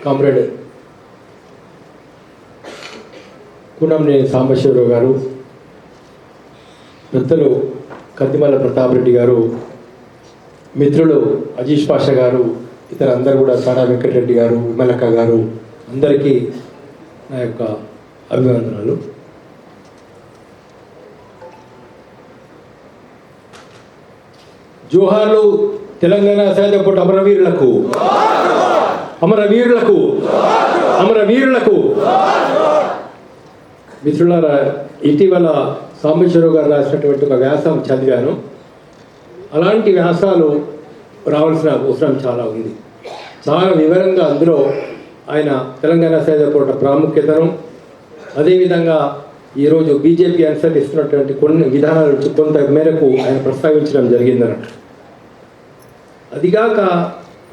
Comrade Kunamneni Sambasivarao గారు పెద్దలు కత్తిమల్ల ప్రతాప్ రెడ్డి గారు మిత్రులు అజీష్ పాషా గారు ఇతర అందరూ కూడా సాడా వెంకటరెడ్డి గారు విమలక్క గారు అందరికీ నా యొక్క అభివందనాలు జోహార్లు తెలంగాణ సైన్యపూట అమరవీరులకు అమరవీరులకు అమరవీరులకు. మిత్రులారా ఇటీవల సాంబశ్వరరావు గారు రాసినటువంటి ఒక వ్యాసం చదివాను. అలాంటి వ్యాసాలు రావాల్సిన అవసరం చాలా ఉంది. చాలా వివరంగా అందులో ఆయన తెలంగాణ సైన్యపూట ప్రాముఖ్యతను అదేవిధంగా ఈరోజు బీజేపీ అనుసరిస్తున్నటువంటి కొన్ని విధానాలు కొంత మేరకు ఆయన ప్రస్తావించడం జరిగిందన్నట్టు అదిగాక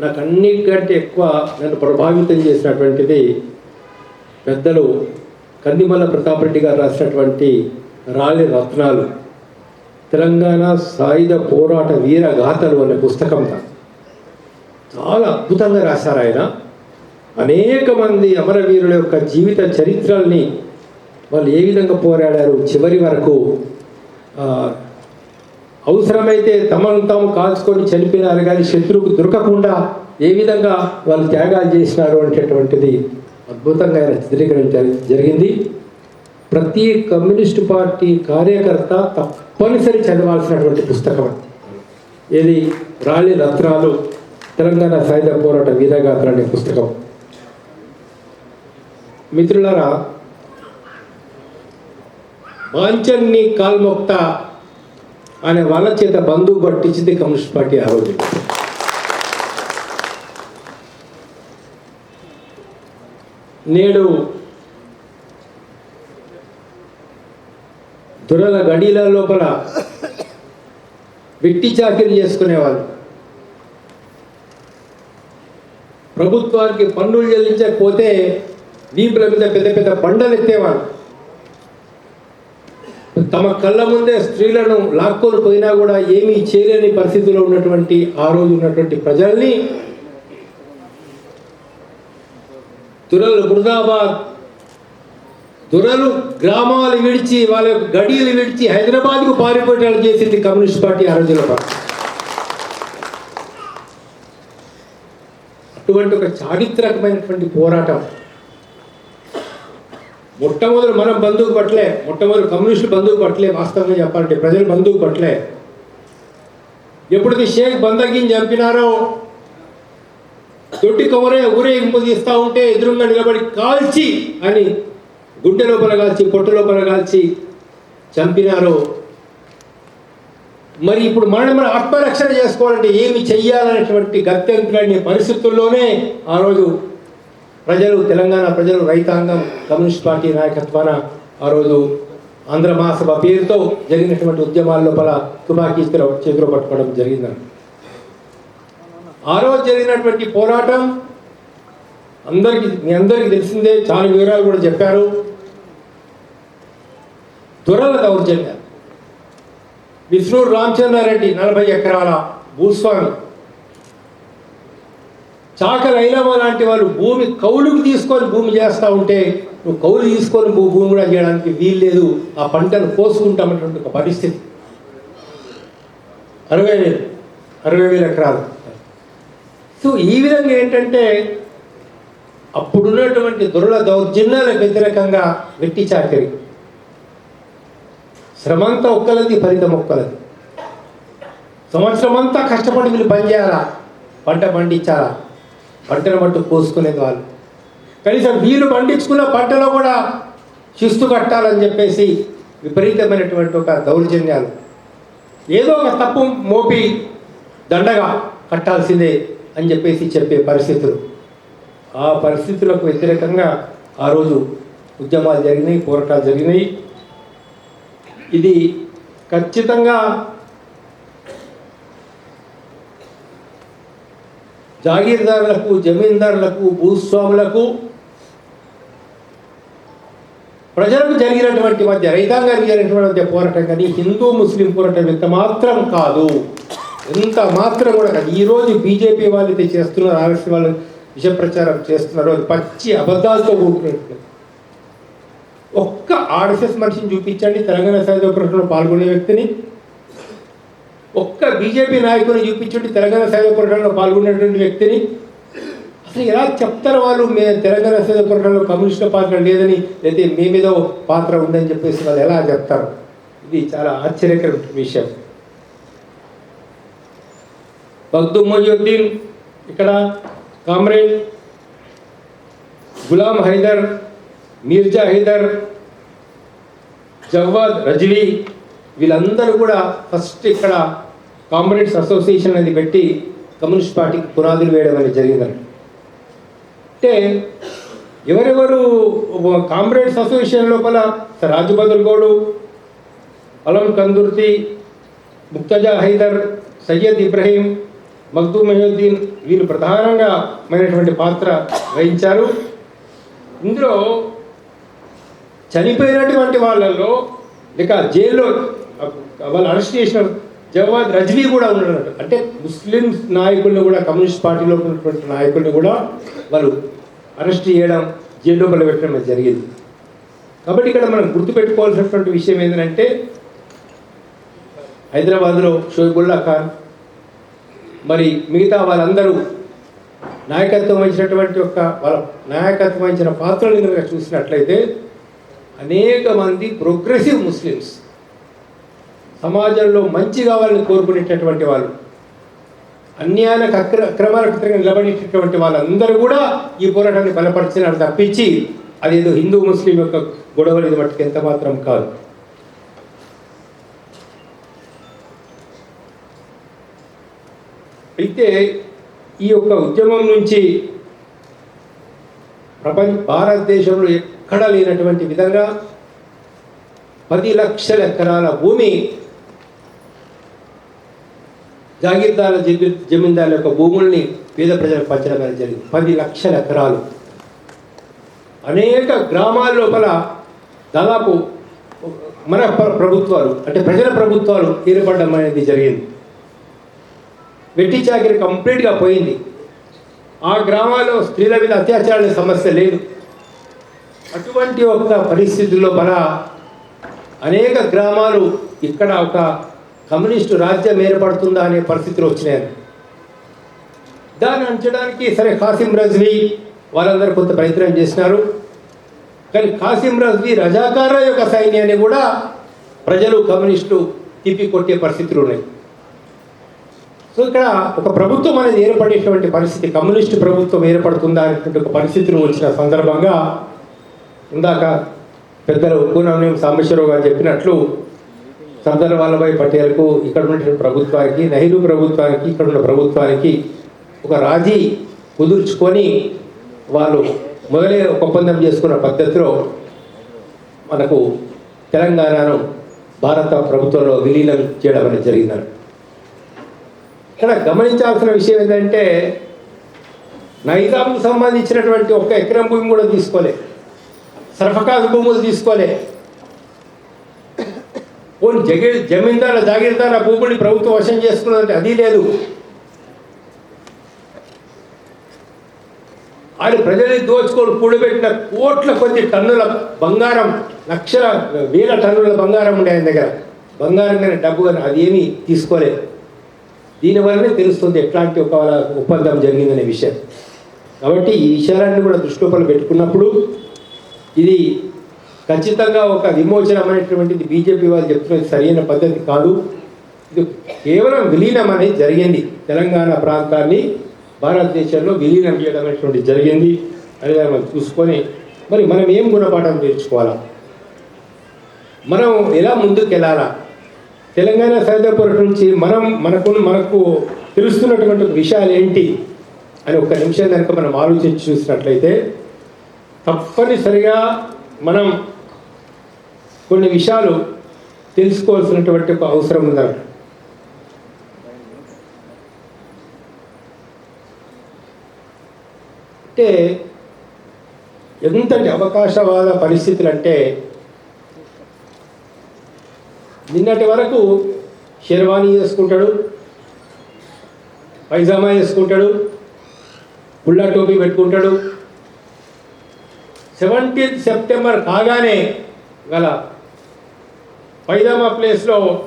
నాకు అన్నిటికంటే ఎక్కువ నన్ను ప్రభావితం చేసినటువంటిది పెద్దలు కందిమల్ల ప్రతాపరెడ్డి గారు రాసినటువంటి రాలి రత్నాలు. తెలంగాణ సాయుధ పోరాట వీర గాథలు అనే పుస్తకం చాలా అద్భుతంగా రాశారు ఆయన. అనేక మంది అమరవీరుల యొక్క జీవిత చరిత్రల్ని వాళ్ళు ఏ విధంగా పోరాడారు చివరి వరకు అవసరమైతే తమను తాము కాల్చుకొని చనిపోయినారు కానీ శత్రువుకు దొరకకుండా ఏ విధంగా వాళ్ళు త్యాగాలు చేసినారు అనేటటువంటిది అద్భుతంగా ఆయన చిత్రీకరించారు. జరిగింది. ప్రతి కమ్యూనిస్ట్ పార్టీ కార్యకర్త తప్పనిసరి చదవాల్సినటువంటి పుస్తకం ఇది రాళి రత్నాలు తెలంగాణ సాయుధ పోరాట వీరగాథలు అనే పుస్తకం. మిత్రులరా మాంచన్ని కాల్మొక్త అనే వాళ్ళ చేత బంధువు పట్టించింది కమ్యూనిస్ట్ పార్టీ ఆ రోజు. నేడు దొరల గడీల లోపల వెట్టి చాకరీ చేసుకునేవాళ్ళు ప్రభుత్వానికి పన్నులు చెల్లించకపోతే దీంట్లో మీద పెద్ద పెద్ద బండలు ఎత్తేవాళ్ళు. తమ కళ్ళ ముందే స్త్రీలను లాక్కొని పోయినా కూడా ఏమీ చేయలేని పరిస్థితిలో ఉన్నటువంటి ఆ రోజు ఉన్నటువంటి ప్రజల్ని దురలు ముర్దాబాద్ దురలు గ్రామాలు విడిచి వాళ్ళ గడియలు విడిచి హైదరాబాద్కు పారిపోయేటట్లు చేసింది కమ్యూనిస్ట్ పార్టీ ఆ రోజుల పార్టీ అటువంటి ఒక చారిత్రకమైనటువంటి పోరాటం. మొట్టమొదటి మనం బంధువు పట్లే మొట్టమొదటి కమ్యూనిస్టులు బంధువు పట్టలే వాస్తవంగా చెప్పాలంటే ప్రజలు బంధువు పట్టలే. ఎప్పుడైతే షేక్ బందగిని చంపినారో? దొడ్డి కవరే ఊరేగింపు తీస్తూ ఉంటే ఎదురుగా నిలబడి కాల్చి అని గుండె లోపల కాల్చి పొట్ట లోపల కాల్చి చంపినారో? మరి ఇప్పుడు మనం మన ఆత్మరక్షణ చేసుకోవాలంటే ఏమి చెయ్యాలనేటువంటి గత్యంతులనే పరిస్థితుల్లోనే ఆ రోజు ప్రజలు తెలంగాణ ప్రజలు రైతాంగం కమ్యూనిస్ట్ పార్టీ నాయకత్వాన ఆ రోజు ఆంధ్ర మహాసభ పేరుతో జరిగినటువంటి ఉద్యమాల లోపల తుపాకీ చేతిలో పట్టుకోవడం జరిగిందని ఆ రోజు జరిగినటువంటి పోరాటం అందరికీ మీ అందరికీ తెలిసిందే చాలా వివరాలు కూడా చెప్పారు. దొరల దౌర్జన్య. విష్ణు రామచంద్రారెడ్డి నలభై ఎకరాల భూస్వామి చాకల ఐలమ్మ లాంటి వాళ్ళు భూమి కౌలుకు తీసుకొని భూమి చేస్తూ ఉంటే నువ్వు కౌలు తీసుకొని భూమి కూడా చేయడానికి వీలు లేదు ఆ పంటను కోసుకుంటామన్నటువంటి ఒక పరిస్థితి. అరవై వేలు. అరవై వేల ఎకరాలు. సో ఈ విధంగా ఏంటంటే అప్పుడున్నటువంటి దుర్ల దౌర్జన్యాల వ్యతిరేకంగా వెట్టి చాకరి. శ్రమంతా ఒక్కలది ఫలితం ఒక్కలది. సంవత్సరం అంతా కష్టపడి వీళ్ళు పనిచేయాలా? పంట పండించాలా? పంటను మట్టు కోసుకునేది వాళ్ళు. కనీసం వీళ్ళు పండించుకున్న పంటలో కూడా శిస్తు కట్టాలని చెప్పేసి విపరీతమైనటువంటి ఒక దౌర్జన్యాలు. ఏదో ఒక తప్పు మోపి దండగా కట్టాల్సిందే అని చెప్పేసి చెప్పే పరిస్థితులు. ఆ పరిస్థితులకు వ్యతిరేకంగా ఆ రోజు ఉద్యమాలు జరిగినాయి పోరాటాలు జరిగినాయి. ఇది ఖచ్చితంగా జాగీర్దారులకు జమీందారులకు భూస్వాములకు ప్రజలకు జరిగినటువంటి మధ్య రైతాంగానికి జరిగినటువంటి మధ్య పోరాటం కానీ హిందూ ముస్లిం పోరాటం ఎంత మాత్రం కాదు. ఎంత మాత్రం కూడా కాదు. ఈరోజు బీజేపీ వాళ్ళు అయితే చేస్తున్నారు ఆర్ఎస్ వాళ్ళు విష ప్రచారం చేస్తున్నారో అది పచ్చి అబద్ధాలతో కూడుకున్నట్టు. ఒక్క ఆర్ఎస్ఎస్ మనిషిని చూపించండి తెలంగాణ సాయుధ పాల్గొనే వ్యక్తిని. ఒక్క బీజేపీ నాయకుని చూపించండి తెలంగాణ సాయుధ పోరాటంలో పాల్గొన్నటువంటి వ్యక్తిని అసలు ఎలా చెప్తారు వాళ్ళు? మేము తెలంగాణ సాయుధ పోరాటంలో కమ్యూనిస్టుల పాత్ర లేదని లేదా మీ మీద పాత్ర ఉందని చెప్పేసి వాళ్ళు ఎలా చెప్తారు? ఇది చాలా ఆశ్చర్యకర విషయం. బగ్దు మొయ్యుద్దీన్ ఇక్కడ కామ్రేడ్ గులాం హైదర్ మీర్జా హైదర్ జవ్వాద్ రజ్వీ వీళ్ళందరూ కూడా ఫస్ట్ ఇక్కడ కామ్రేడ్స్ అసోసియేషన్ అనేది పెట్టి కమ్యూనిస్ట్ పార్టీకి పునాదులు వేయడం అనేది జరిగిందండి అంటే ఎవరెవరు కామ్రేడ్స్ అసోసియేషన్ లోపల రాజు గౌడు అలం కందుర్తి ముక్తజా హైదర్ సయ్యద్ ఇబ్రహీం మగ్దూ మెహుద్దీన్ వీళ్ళు ప్రధానంగా మైనటువంటి పాత్ర వహించారు. ఇందులో చనిపోయినటువంటి వాళ్ళల్లో లేక జైల్లో వాళ్ళు అరెస్ట్ చేసిన జవాద్ రజనీ కూడా ఉన్నాడు అంటే ముస్లిం నాయకుల్ని కూడా కమ్యూనిస్ట్ పార్టీలో ఉన్నటువంటి నాయకుల్ని కూడా వాళ్ళు అరెస్ట్ చేయడం జైల్లో పెట్టడం అది జరిగింది. కాబట్టి ఇక్కడ మనం గుర్తుపెట్టుకోవాల్సినటువంటి విషయం ఏంటంటే హైదరాబాద్లో షోయిబుల్లా ఖాన్ మరి మిగతా వాళ్ళందరూ నాయకత్వం వహించినటువంటి ఒక వాళ్ళ నాయకత్వం వహించిన పాత్రలు కనుక చూసినట్లయితే అనేక మంది ప్రోగ్రెసివ్ ముస్లిమ్స్ సమాజంలో మంచి కావాలని కోరుకునేటటువంటి వాళ్ళు అన్యాయాలకు అక్ర అక్రమాలకు వ్యతిరేకంగా నిలబడేటటువంటి వాళ్ళందరూ కూడా ఈ పోరాటాన్ని బలపరిచినారు తప్పించి అదేదో హిందూ ముస్లిం యొక్క గొడవలు ఇది మట్టుకు ఎంత మాత్రం కాదు. అయితే ఈ యొక్క ఉద్యమం నుంచి ప్రపంచ భారతదేశంలో ఎక్కడా లేనటువంటి విధంగా పది లక్షల ఎకరాల భూమి జాగీర్దారుల జమీ జమీందారుల యొక్క భూముల్ని పేద ప్రజలకు పంచడం అనేది జరిగింది. పది లక్షల ఎకరాలు. అనేక గ్రామాల లోపల దాదాపు మన ప్రభుత్వాలు అంటే ప్రజల ప్రభుత్వాలు ఏర్పడడం అనేది జరిగింది. వెట్టి చాకిరి కంప్లీట్గా పోయింది. ఆ గ్రామాల్లో స్త్రీల మీద అత్యాచారాల సమస్య లేదు. అటువంటి ఒక పరిస్థితుల్లో మన అనేక గ్రామాలు ఇక్కడ ఒక కమ్యూనిస్టు రాజ్యం ఏర్పడుతుందా అనే పరిస్థితులు వచ్చినాయి. దాన్ని అంచడానికి సరే కాసిం రజ్వీ వాళ్ళందరూ కొంత ప్రయత్నం చేసినారు. కానీ కాసిం రజ్వీ రజాకార యొక్క సైన్యాన్ని కూడా ప్రజలు కమ్యూనిస్టులు తిప్పి కొట్టే పరిస్థితులు ఉన్నాయి. సో ఇక్కడ ఒక ప్రభుత్వం అనేది ఏర్పడేటువంటి పరిస్థితి కమ్యూనిస్టు ప్రభుత్వం ఏర్పడుతుందా అనేటువంటి ఒక పరిస్థితులు వచ్చిన సందర్భంగా ఇందాక పెద్దలు పూనమనేం సాంబేశ్వరరావు గారు చెప్పినట్లు సర్దార్ వల్లభాయ్ పటేల్కు ఇక్కడ ఉన్నటువంటి ప్రభుత్వానికి నెహ్రూ ప్రభుత్వానికి ఇక్కడ ఉన్న ప్రభుత్వానికి ఒక రాజీ కుదుర్చుకొని వాళ్ళు మొదలే ఒప్పందం చేసుకున్న పద్ధతిలో మనకు తెలంగాణను భారత ప్రభుత్వంలో విలీనం చేయడం అనేది జరిగిందని ఇక్కడ గమనించాల్సిన విషయం ఏంటంటే నైజాంకు సంబంధించినటువంటి ఒక్క ఎకరం భూమి కూడా తీసుకోలే. సర్ఫకాజ్ భూములు తీసుకోలే. పోనీ జగీ జమీందారుల జాగీర్దార భూముల్ని ప్రభుత్వం వశం చేసుకున్నదంటే అది లేదు. ఆయన ప్రజల్ని దోచుకొని కూడబెట్టిన కోట్ల కొద్ది టన్నుల బంగారం లక్షల వేల టన్నుల బంగారం ఉండే ఆయన దగ్గర. బంగారం కానీ డబ్బు కానీ అది ఏమీ తీసుకోలేదు. దీనివల్లనే తెలుస్తుంది ఎట్లాంటి ఒక ఒప్పందం జరిగిందనే విషయం. కాబట్టి ఈ విషయాలన్నీ కూడా దృష్టిలోపల పెట్టుకున్నప్పుడు ఇది ఖచ్చితంగా ఒక విమోచనం అనేటువంటిది బీజేపీ వాళ్ళు చెప్తున్నది సరైన పద్ధతి కాదు. ఇది కేవలం విలీనం అనేది జరిగింది. తెలంగాణ ప్రాంతాన్ని భారతదేశంలో విలీనం చేయడం అనేటువంటి జరిగింది. అనేది మనం చూసుకొని మరి మనం ఏం గుణపాఠం నేర్చుకోవాలా? మనం ఎలా ముందుకు వెళ్ళాలా తెలంగాణ సాయుధ నుంచి మనం మనకు మనకు తెలుస్తున్నటువంటి విషయాలు ఏంటి అని ఒక నిమిషం కనుక మనం ఆలోచించి చూసినట్లయితే తప్పనిసరిగా మనం కొన్ని విషయాలు తెలుసుకోవాల్సినటువంటి ఒక అవసరం ఉందన్నమాట అంటే ఎంతటి అవకాశవాద పరిస్థితులు అంటే నిన్నటి వరకు షెర్వానీ వేసుకుంటాడు పైజామా వేసుకుంటాడు పుల్ల టోపీ పెట్టుకుంటాడు. సెవెంటీన్త్ సెప్టెంబర్ కాగానే గల పైదామా ప్లేస్లో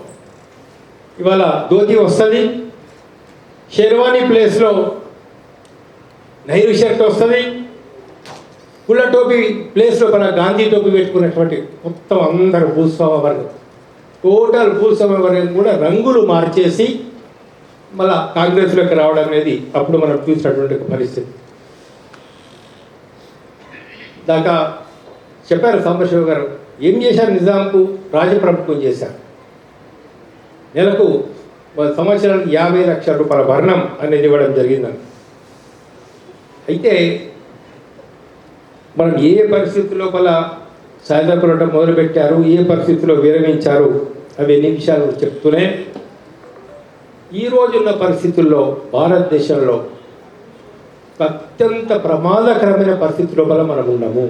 ఇవాళ ధోతి వస్తుంది. షెర్వానీ ప్లేస్లో నైరు షర్ట్ వస్తుంది. పుల్ల టోపీ ప్లేస్లో మన గాంధీ టోపీ పెట్టుకున్నటువంటి మొత్తం అందరు భూస్వామ వర్గం టోటల్ భూస్వామ వర్గం కూడా రంగులు మార్చేసి మళ్ళా కాంగ్రెస్లోకి రావడం అనేది అప్పుడు మనం చూసినటువంటి ఒక పరిస్థితి. దాకా చెప్పారు సాంబశివ గారు. ఏం చేశారు నిజాంకు? రాజప్రభుత్వం చేశారు. నెలకు సంవత్సరానికి యాభై లక్షల రూపాయల భరణం అనేది ఇవ్వడం జరిగిందని అయితే మనం ఏ పరిస్థితి లోపల సాయంత్రం మొదలుపెట్టారు? ఏ పరిస్థితిలో విరమించారు? అవి ఎన్ని విషయాలు చెప్తూనే ఈ రోజున్న పరిస్థితుల్లో భారతదేశంలో అత్యంత ప్రమాదకరమైన పరిస్థితి లోపల మనం ఉన్నాము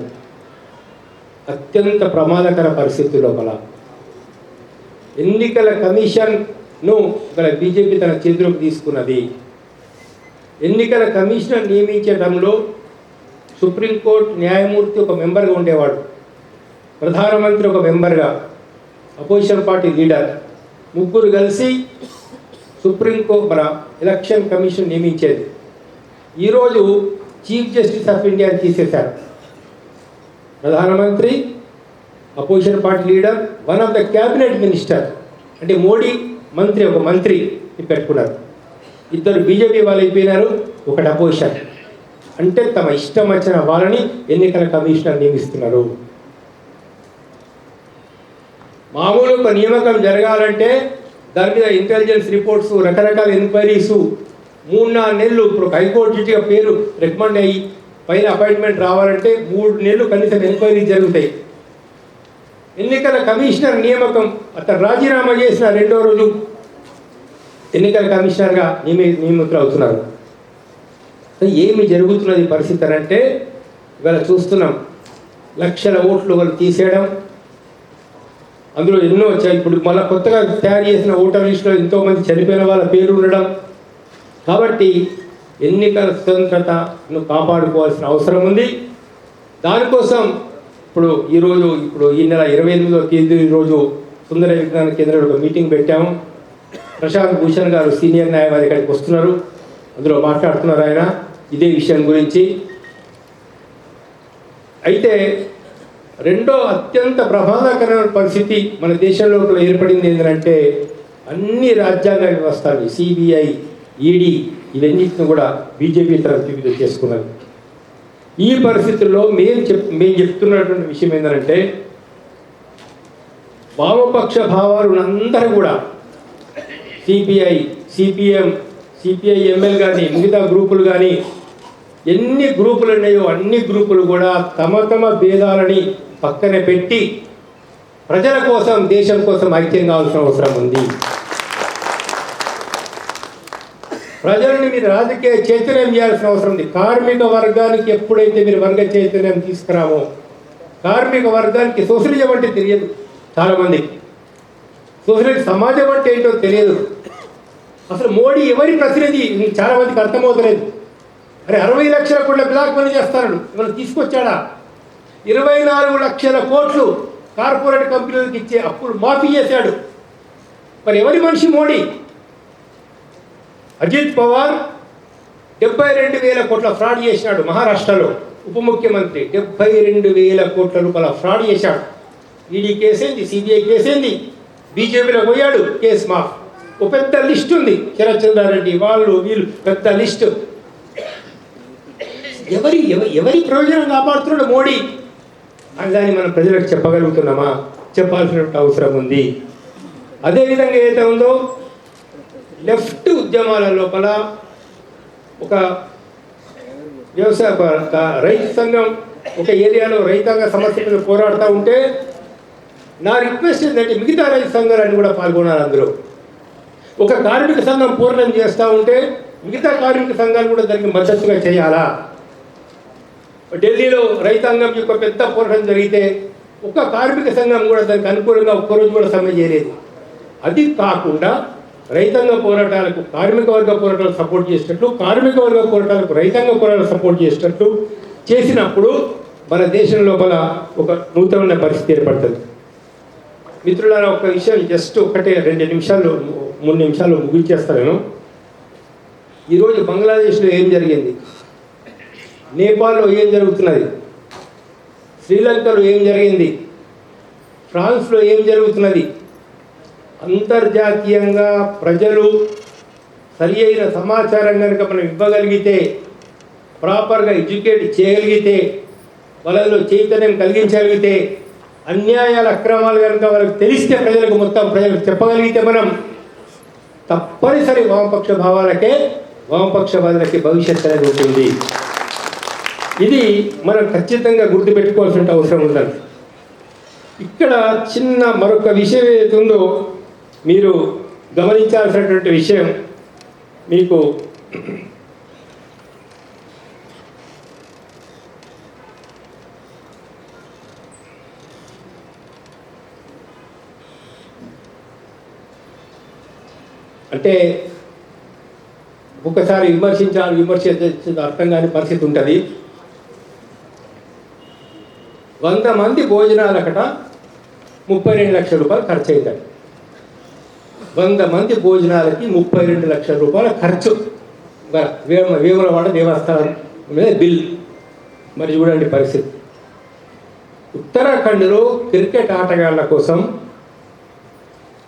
అత్యంత ప్రమాదకర పరిస్థితి లోపల ఎన్నికల కమిషన్ను ఇక్కడ బీజేపీ తన చేతిలోకి తీసుకున్నది ఎన్నికల కమిషన్ నియమించడంలో సుప్రీంకోర్టు న్యాయమూర్తి ఒక మెంబర్గా ఉండేవాడు. ప్రధానమంత్రి ఒక మెంబర్గా అపోజిషన్ పార్టీ లీడర్. ముగ్గురు కలిసి సుప్రీంకోర్టు మన ఎలక్షన్ కమిషన్ నియమించేది. ఈరోజు చీఫ్ జస్టిస్ ఆఫ్ ఇండియా తీసేశారు. ప్రధానమంత్రి opposition party leader one of the cabinet minister అంటే మోడీ మంత్రి ఒక మంత్రి పెట్టుకున్నారు. ఇద్దరు బీజేపీ వాళ్ళు అయిపోయినారు ఒకటి అపోజిషన్. అంటే తమ ఇష్టం వచ్చిన వాళ్ళని ఎన్నికల కమిషనర్ నియమిస్తున్నారు. మామూలు ఒక నియామకం జరగాలంటే దాని మీద ఇంటెలిజెన్స్ రిపోర్ట్స్ రకరకాల ఎంక్వైరీస్ మూడు నాలుగు నెలలు ఇప్పుడు ఒక హైకోర్టు జడ్జిగా పేరు రికమెండ్ అయ్యి పైన అపాయింట్మెంట్ రావాలంటే మూడు నెలలు కనీసం ఎంక్వైరీ జరుగుతాయి. ఎన్నికల కమిషనర్ నియామకం అతను రాజీనామా చేసిన రెండో రోజు ఎన్నికల కమిషనర్గా నియమి నియమితులు అవుతున్నారు ఏమి జరుగుతున్నది పరిస్థితి అని అంటే ఇవాళ చూస్తున్నాం. లక్షల ఓట్లు వాళ్ళు తీసేయడం అందులో ఎన్నో ఇప్పుడు మళ్ళీ కొత్తగా తయారు చేసిన ఓటర్ లిస్టులో ఎంతోమంది చనిపోయిన వాళ్ళ పేరు ఉండడం. కాబట్టి ఎన్నికల స్వతంత్రతను కాపాడుకోవాల్సిన అవసరం ఉంది. దానికోసం ఇప్పుడు ఈరోజు ఇప్పుడు ఈ నెల ఇరవై ఎనిమిదో తేదీ రోజు సుందర విజ్ఞాన కేంద్రంలో ఒక మీటింగ్ పెట్టాము. ప్రశాంత్ భూషణ్ గారు సీనియర్ న్యాయవాది ఇక్కడికి వస్తున్నారు. అందులో మాట్లాడుతున్నారు ఆయన ఇదే విషయం గురించి. అయితే రెండో అత్యంత ప్రమాదకరమైన పరిస్థితి మన దేశంలో కూడా ఏర్పడింది ఏంటంటే అన్ని రాజ్యాంగ వ్యవస్థలు సిబిఐ ఈడీ ఇవన్నిటిని కూడా బీజేపీ తరఫు చేసుకున్నది ఈ పరిస్థితుల్లో మేము చెప్ మేము చెప్తున్నటువంటి విషయం ఏంటంటే వామపక్ష భావాలు అందరూ కూడా సిపిఐ సిపిఎం సిపిఐ ఎంఎల్ కానీ మిగతా గ్రూపులు కానీ ఎన్ని గ్రూపులు ఉన్నాయో అన్ని గ్రూపులు కూడా తమ తమ భేదాలని పక్కన పెట్టి ప్రజల కోసం దేశం కోసం ఐక్యం కావాల్సిన అవసరం ఉంది. ప్రజలను మీరు రాజకీయ చైతన్యం చేయాల్సిన అవసరం ఉంది. కార్మిక వర్గానికి ఎప్పుడైతే మీరు వర్గ చైతన్యం తీసుకురామో కార్మిక వర్గానికి సోషలిజం అంటే తెలియదు చాలామంది. సోషలిజం సమాజం అంటే ఏంటో తెలియదు. అసలు మోడీ ఎవరి ప్రతినిధి? మీకు చాలా మందికి అర్థమవుతలేదు. అరే అరవై లక్షల కోట్ల బ్లాక్ మనీ చేస్తాడు. ఇవాళ తీసుకొచ్చాడా? ఇరవై నాలుగు లక్షల కోట్లు కార్పొరేట్ కంపెనీలకు ఇచ్చే అప్పులు మాఫీ చేశాడు. మరి ఎవరి మనిషి మోడీ? అజిత్ పవార్ డెబ్బై రెండు వేల కోట్ల ఫ్రాడ్ చేశాడు మహారాష్ట్రలో. ఉప ముఖ్యమంత్రి డెబ్బై రెండు వేల కోట్ల రూపాయల ఫ్రాడ్ చేశాడు. ఈడీ కేసేంది సిబిఐ కేసేంది బీజేపీలో పోయాడు కేసు మాఫ్ ఒక పెద్ద లిస్ట్ ఉంది. శరత్ చంద్రారెడ్డి వాళ్ళు వీళ్ళు పెద్ద లిస్ట్. ఎవరి ఎవరి ప్రయోజనం కాపాడుతున్నాడు మోడీ? అని దాన్ని మనం ప్రజలకు చెప్పగలుగుతున్నామా? చెప్పాల్సిన అవసరం ఉంది. అదేవిధంగా ఏదైతే ఉందో లెఫ్ట్ ఉద్యమాల లోపల ఒక వ్యవసాయ రైతు సంఘం ఒక ఏరియాలో రైతాంగ సమస్య మీద పోరాడుతూ ఉంటే నా రిక్వెస్ట్ ఏంటంటే మిగతా రైతు సంఘాలన్నీ కూడా పాల్గొన్నారు అందులో. ఒక కార్మిక సంఘం పూర్ణం చేస్తూ ఉంటే మిగతా కార్మిక సంఘాలు కూడా దానికి మద్దతుగా చేయాలా? ఢిల్లీలో రైతాంగం యొక్క పెద్ద పోరాటం జరిగితే ఒక కార్మిక సంఘం కూడా దానికి అనుకూలంగా ఒక్కరోజు కూడా సమ్మె చేయలేదు. అది కాకుండా రైతాంగ పోరాటాలకు కార్మిక వర్గ పోరాటాలు సపోర్ట్ చేసినట్లు కార్మిక వర్గ పోరాటాలకు రైతాంగ పోరాటాలు సపోర్ట్ చేసినట్లు చేసినప్పుడు మన దేశం లోపల ఒక నూతనమైన పరిస్థితి ఏర్పడుతుంది. మిత్రులారా ఒక విషయం జస్ట్ ఒకటే రెండు నిమిషాలు మూడు నిమిషాలు ముగించేస్తాను నేను. ఈరోజు బంగ్లాదేశ్లో ఏం జరిగింది? నేపాల్లో ఏం జరుగుతున్నది? శ్రీలంకలో ఏం జరిగింది? ఫ్రాన్స్లో ఏం జరుగుతున్నది? అంతర్జాతీయంగా ప్రజలు సరి అయిన సమాచారం కనుక మనం ఇవ్వగలిగితే ప్రాపర్గా ఎడ్యుకేట్ చేయగలిగితే వాళ్ళలో చైతన్యం కలిగించగలిగితే అన్యాయాల అక్రమాలు కనుక వాళ్ళకి తెలిస్తే ప్రజలకు మొత్తం ప్రజలకు చెప్పగలిగితే మనం తప్పనిసరి వామపక్ష భావాలకే వామపక్ష వామపక్షవాదులకి భవిష్యత్తు అనేది ఉంటుంది. ఇది మనం ఖచ్చితంగా గుర్తుపెట్టుకోవాల్సిన అవసరం ఉందండి ఇక్కడ చిన్న మరొక విషయం ఏదైతుందో మీరు గమనించాల్సినటువంటి విషయం మీకు అంటే ఒకసారి విమర్శించాలి విమర్శించాలి అర్థం కాని పరిస్థితి ఉంటుంది. వంద మంది భోజనాలకట ముప్పై రెండు లక్షల రూపాయలు ఖర్చు అవుతాయి వంద మంది భోజనాలకి ముప్పై రెండు లక్షల రూపాయల ఖర్చు. వేమ వేములవాడ దేవస్థానం మీద బిల్. మరి చూడండి పరిస్థితి. ఉత్తరాఖండ్లో క్రికెట్ ఆటగాళ్ళ కోసం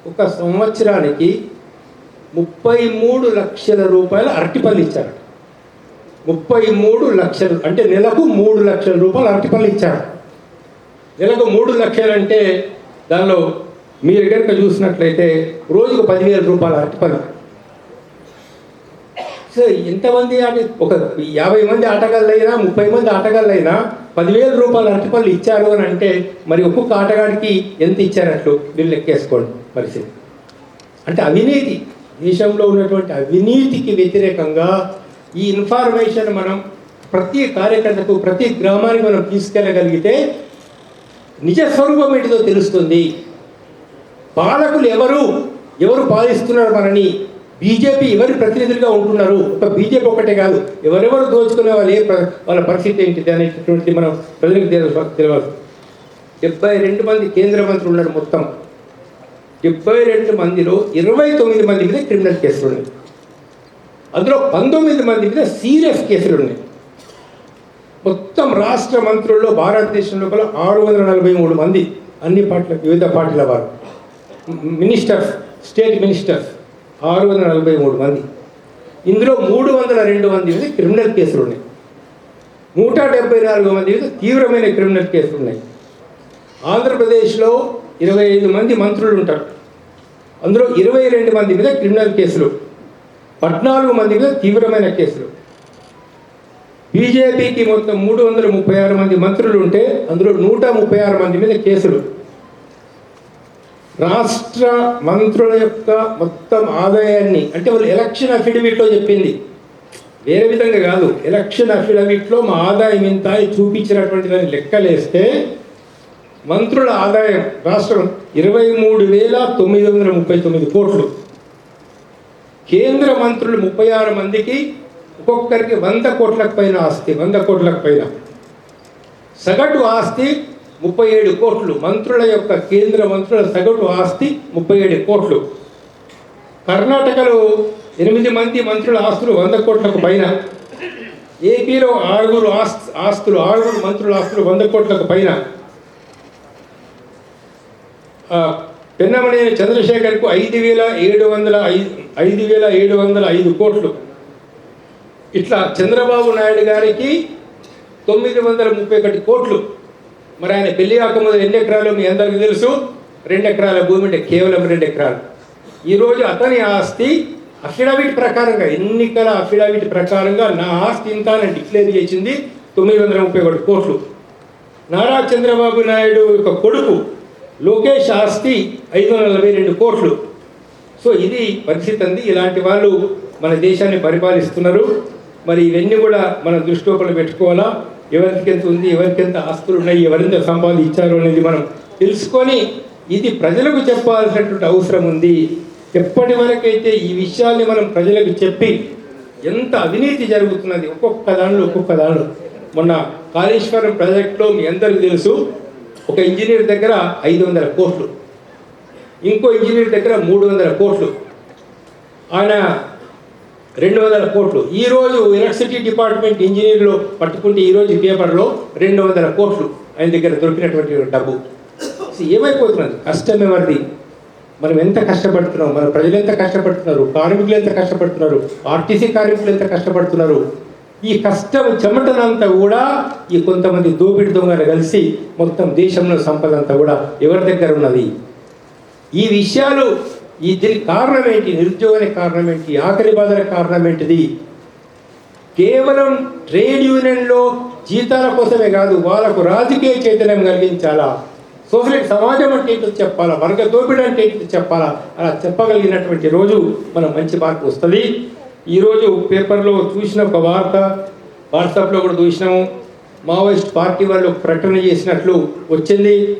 ఒక సంవత్సరానికి ముప్పై మూడు లక్షల రూపాయల అరటిపళ్ళు ఇచ్చారు. ముప్పై మూడు లక్షలు అంటే నెలకు మూడు లక్షల రూపాయలు అరటిపళ్ళు ఇచ్చారు. నెలకు మూడు లక్షలు అంటే దానిలో మీరు కనుక చూసినట్లయితే రోజుకు పదివేల రూపాయల అరటిపండు సో ఎంతమంది అంటే ఒక యాభై మంది ఆటగాళ్ళైనా ముప్పై మంది ఆటగాళ్ళైనా పదివేల రూపాయల అరటిపళ్ళు ఇచ్చారు అని అంటే మరి ఒక్కొక్క ఆటగాడికి ఎంత ఇచ్చారట్లు వీళ్ళు లెక్కేసుకోండి పరిస్థితి. అంటే అవినీతి దేశంలో ఉన్నటువంటి అవినీతికి వ్యతిరేకంగా ఈ ఇన్ఫర్మేషన్ మనం ప్రతి కార్యకర్తకు ప్రతి గ్రామానికి మనం తీసుకెళ్ళగలిగితే నిజ స్వరూపం ఏంటిదో తెలుస్తుంది. పాలకులు ఎవరు? ఎవరు పాలిస్తున్నారు మనని? బీజేపీ ఎవరి ప్రతినిధులుగా ఉంటున్నారు? ఒక బీజేపీ ఒకటే కాదు. ఎవరెవరు దోచుకునే వాళ్ళు ఏ వాళ్ళ పరిస్థితి ఏంటిది అనేటటువంటిది మనం ప్రజలకు తెలవ- తెలియాలి డెబ్బై రెండు మంది కేంద్ర మంత్రులు ఉన్నారు మొత్తం. డెబ్బై రెండు మందిలో ఇరవై తొమ్మిది మంది మీద క్రిమినల్ కేసులు ఉన్నాయి. అందులో పంతొమ్మిది మంది మీద సీరియస్ కేసులు ఉన్నాయి. మొత్తం రాష్ట్ర మంత్రుల్లో భారతదేశం లోపల ఆరు వందల నలభై మూడు మంది అన్ని పార్టీల వివిధ పార్టీల వారు. మినిస్టర్స్ స్టేట్ మినిస్టర్స్ ఆరు వందల నలభై మూడు మంది. ఇందులో మూడు వందల రెండు మంది మీద క్రిమినల్ కేసులు ఉన్నాయి నూట డెబ్బై నాలుగు మంది మీద తీవ్రమైన క్రిమినల్ కేసులు ఉన్నాయి ఆంధ్రప్రదేశ్లో ఇరవై ఐదు మంది మంత్రులు ఉంటారు. అందులో ఇరవై రెండు మంది మీద క్రిమినల్ కేసులు. పద్నాలుగు మంది మీద తీవ్రమైన కేసులు. బీజేపీకి మొత్తం మూడు వందల ముప్పై ఆరు మంది మంత్రులు ఉంటే అందులో నూట ముప్పై ఆరు మంది మీద కేసులు. రాష్ట్ర మంత్రుల యొక్క మొత్తం ఆదాయాన్ని అంటే వాళ్ళు ఎలక్షన్ అఫిడవిట్లో చెప్పింది. వేరే విధంగా కాదు ఎలక్షన్ అఫిడవిట్లో మా ఆదాయం ఇంత అని చూపించినటువంటి దాన్ని లెక్కలేస్తే మంత్రుల ఆదాయం రాష్ట్రం ఇరవై మూడు వేల తొమ్మిది వందల ముప్పై తొమ్మిది కోట్లు. కేంద్ర మంత్రులు ముప్పై ఆరు మందికి ఒక్కొక్కరికి వంద కోట్లకు పైన ఆస్తి వంద కోట్లకు పైన. సగటు ఆస్తి ముప్పై ఏడు కోట్లు. మంత్రుల యొక్క కేంద్ర మంత్రుల సగటు ఆస్తి ముప్పై ఏడు కోట్లు. కర్ణాటకలో ఎనిమిది మంది మంత్రుల ఆస్తులు వంద కోట్లకు పైన. ఏపీలో ఆరుగురు ఆస్తి ఆస్తులు ఆరుగురు మంత్రుల ఆస్తులు వంద కోట్లకు పైన. పెన్నమనే చంద్రశేఖర్కు ఐదు వేల ఏడు వందల ఐదు వేల ఏడు వందల ఐదు కోట్లు. ఇట్లా చంద్రబాబు నాయుడు గారికి తొమ్మిది వందల ముప్పై ఒకటి కోట్లు. మరి ఆయన పెళ్ళి కాకముందు ఎన్ని ఎకరాలు మీ అందరికీ తెలుసు? రెండు ఎకరాల భూమి అంటే కేవలం రెండు ఎకరాలు. ఈరోజు అతని ఆస్తి అఫిడవిట్ ప్రకారంగా ఎన్నికల అఫిడవిట్ ప్రకారంగా నా ఆస్తి ఇంత అని డిక్లేర్ చేసింది తొమ్మిది వందల ముప్పై ఒకటి కోట్లు. నారా చంద్రబాబు నాయుడు యొక్క కొడుకు లోకేష్ ఆస్తి ఐదు వందల నలభై రెండు కోట్లు. సో ఇది పరిస్థితి అంది. ఇలాంటి వాళ్ళు మన దేశాన్ని పరిపాలిస్తున్నారు. మరి ఇవన్నీ కూడా మనం దృష్టిలోపల పెట్టుకోవాలా? ఎవరికి ఎంత ఉంది ఎవరికి ఎంత ఆస్తులు ఉన్నాయి ఎవరెంత సంపాదించారు అనేది మనం తెలుసుకొని ఇది ప్రజలకు చెప్పాల్సినటువంటి అవసరం ఉంది. ఎప్పటి వరకైతే ఈ విషయాల్ని మనం ప్రజలకు చెప్పి ఎంత అవినీతి జరుగుతున్నది ఒక్కొక్క దానిలో ఒక్కొక్క దానిలో. మొన్న కాళేశ్వరం ప్రాజెక్టులో మీ అందరికీ తెలుసు ఒక ఇంజనీర్ దగ్గర ఐదు వందల కోట్లు. ఇంకో ఇంజనీర్ దగ్గర మూడు వందల కోట్లు. ఆయన రెండు వందల కోట్లు. ఈరోజు ఎలక్ట్రిసిటీ డిపార్ట్మెంట్ ఇంజనీర్లు పట్టుకుంటే ఈరోజు పేపర్లో రెండు వందల కోట్లు ఆయన దగ్గర దొరికినటువంటి డబ్బు. ఏమైపోతున్నది? కష్టం ఎవరిది? మనం ఎంత కష్టపడుతున్నాం? మన ప్రజలు ఎంత కష్టపడుతున్నారు? కార్మికులు ఎంత కష్టపడుతున్నారు? ఆర్టీసీ కార్మికులు ఎంత కష్టపడుతున్నారు? ఈ కష్టం చెమటనంతా కూడా ఈ కొంతమంది దోపిడి దొంగలు కలిసి మొత్తం దేశంలో సంపద అంతా కూడా ఎవరి దగ్గర ఉన్నది? ఈ విషయాలు ఈ దీనికి కారణం ఏంటి? నిరుద్యోగానికి కారణం ఏంటి? ఆకలి బాధలకు కారణం ఏంటిది? కేవలం ట్రేడ్ యూనియన్లో జీతాల కోసమే కాదు వాళ్ళకు రాజకీయ చైతన్యం కలిగించాలా? సోషలిస్ట్ సమాజం అంటే ఏంటో చెప్పాలా? వర్గ దోపిడీ అంటే ఏంటో చెప్పాలా? అలా చెప్పగలిగినటువంటి రోజు మనం మంచి మార్పు వస్తుంది. ఈరోజు పేపర్లో చూసిన ఒక వార్త వాట్సాప్లో కూడా చూసినాము. మావోయిస్ట్ పార్టీ వాళ్ళు ప్రకటన చేసినట్లు వచ్చింది.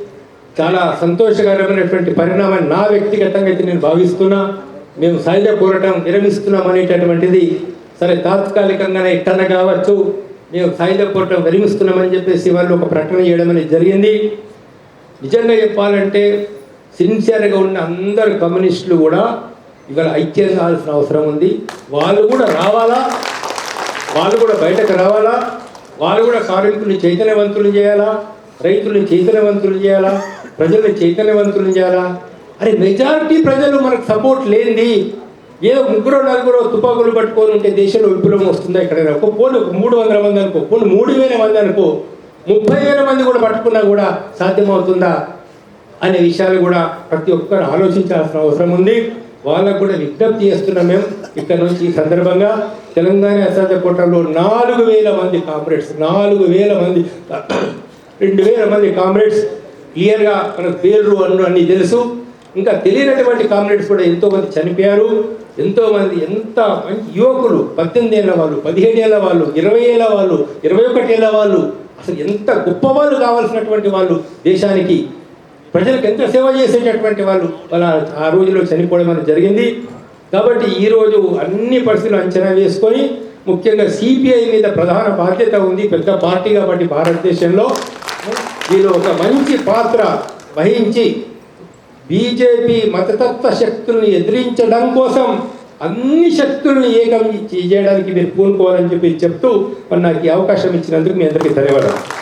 చాలా సంతోషకరమైనటువంటి పరిణామం నా వ్యక్తిగతంగా అయితే నేను భావిస్తున్నా. మేము సహజ పోరాటం విరమిస్తున్నాం అనేటటువంటిది సరే తాత్కాలికంగానే ఎట్టన కావచ్చు. మేము సాయుధ పోరాటం విరమిస్తున్నామని చెప్పేసి వాళ్ళు ఒక ప్రకటన చేయడం అనేది జరిగింది. నిజంగా చెప్పాలంటే సిన్సియర్గా ఉన్న అందరు కమ్యూనిస్టులు కూడా ఇవాళ ఐక్యం కావాల్సిన అవసరం ఉంది. వాళ్ళు కూడా రావాలా? వాళ్ళు కూడా బయటకు రావాలా? వాళ్ళు కూడా కార్మికుల్ని చైతన్యవంతులు చేయాలా? రైతుల్ని చైతన్యవంతులు చేయాలా? ప్రజల్ని చైతన్యవంతులు చేయాలా? అరే మెజారిటీ ప్రజలు మనకు సపోర్ట్ లేనిది. ఏదో ముగ్గురు నలుగురు తుపాకులు పట్టుకొని ఉంటే దేశంలో విప్లవం వస్తుందా ఎక్కడైనా? ఒక పోను మూడు వందల మంది అనుకో పోను మూడు వేల మంది అనుకో ముప్పై వేల మంది కూడా పట్టుకున్నా కూడా సాధ్యమవుతుందా? అనే విషయాలు కూడా ప్రతి ఒక్కరు ఆలోచించాల్సిన అవసరం ఉంది. వాళ్ళకు కూడా విజ్ఞప్తి చేస్తున్నాం మేము. ఇక్కడ నుంచి ఈ సందర్భంగా తెలంగాణ అసాధ్య కోటలో నాలుగు వేల మంది కామ్రేడ్స్ నాలుగు వేల మంది రెండు వేల మంది కామ్రేడ్స్ క్లియర్గా మనకు పేర్లు అన్ను అన్ని తెలుసు. ఇంకా తెలియనటువంటి కామ్రేడ్స్ కూడా ఎంతోమంది చనిపోయారు. ఎంతోమంది ఎంత మంచి యువకులు పద్దెనిమిది ఏళ్ళ వాళ్ళు పదిహేడు ఏళ్ళ వాళ్ళు ఇరవై ఏళ్ళ వాళ్ళు ఇరవై ఒకటి ఏళ్ళ వాళ్ళు అసలు ఎంత గొప్ప వాళ్ళు కావాల్సినటువంటి వాళ్ళు దేశానికి. ప్రజలకు ఎంత సేవ చేసేటటువంటి వాళ్ళు వాళ్ళ ఆ రోజులో చనిపోవడం అనేది జరిగింది. కాబట్టి ఈరోజు అన్ని పరిస్థితులు అంచనా వేసుకొని ముఖ్యంగా సిపిఐ మీద ప్రధాన బాధ్యత ఉంది పెద్ద పార్టీ కాబట్టి భారతదేశంలో. వీళ్ళు ఒక మంచి పాత్ర వహించి బీజేపీ మతతత్వ శక్తుల్ని ఎదిరించడం కోసం అన్ని శక్తుల్ని ఏకం చేయడానికి మీరు పూనుకోవాలని చెప్పి చెప్తూ మరి నాకు ఈ అవకాశం ఇచ్చినందుకు మీ అందరికీ ధన్యవాదాలు.